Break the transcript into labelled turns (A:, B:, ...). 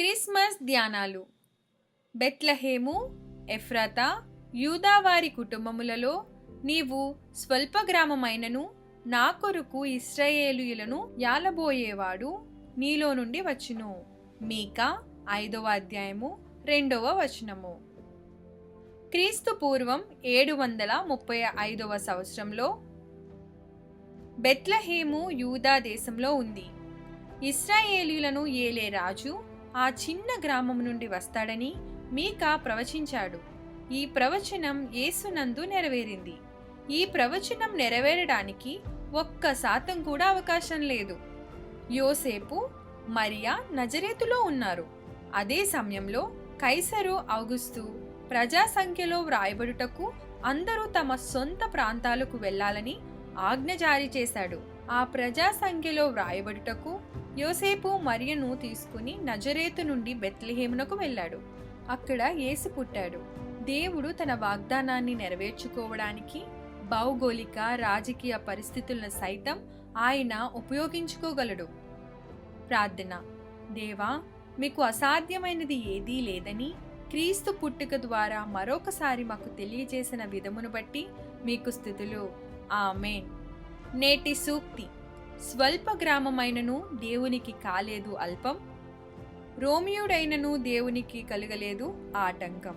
A: Christmas ధ్యానాలు. బెత్లహేము ఎఫ్రాతా యూదావారి కుటుంబములలో నీవు స్వల్ప గ్రామమైనను నా కొరకు ఇస్రాయేలుయులను యాలబోయేవాడు నీలో నుండి వచ్చును. మీకా ఐదవ అధ్యాయము రెండవ వచనము. క్రీస్తు పూర్వం ఏడు వందల ముప్పై ఐదవ సంవత్సరంలో బెత్లహేము యూదా దేశంలో ఉంది. ఇస్రాయేలీలను ఏలే రాజు ఆ చిన్న గ్రామం నుండి వస్తాడని మీకా ప్రవచించాడు. ఈ ప్రవచనం యేసునందు నెరవేరింది. ఈ ప్రవచనం నెరవేరడానికి ఒక్క శాతం కూడా అవకాశం లేదు. యోసేపు మరియా నజరేతులో ఉన్నారు. అదే సమయంలో కైసరు అవుగుస్తు ప్రజా సంఖ్యలో వ్రాయబడుటకు అందరూ తమ సొంత ప్రాంతాలకు వెళ్ళాలని ఆజ్ఞ జారీ చేశాడు. ఆ ప్రజా సంఖ్యలో వ్రాయబడుటకు యోసేపు మరియను తీసుకుని నజరేతు నుండి బెత్లహేమునకు వెళ్ళాడు. అక్కడ యేసు పుట్టాడు. దేవుడు తన వాగ్దానాన్ని నెరవేర్చుకోవడానికి భౌగోళిక రాజకీయ పరిస్థితులను సైతం ఆయన ఉపయోగించుకోగలడు. ప్రార్థన. దేవా మీకు అసాధ్యమైనది ఏదీ లేదని క్రీస్తు పుట్టుక ద్వారా మరొకసారి మాకు తెలియజేసిన విధమును బట్టి మీకు స్థుతులు. ఆమెన్. నేటి సూక్తి. స్వల్ప గ్రామమైనను దేవునికి కాలేదు అల్పం. రోమియుడైనను దేవునికి కలగలేదు ఆటంకం.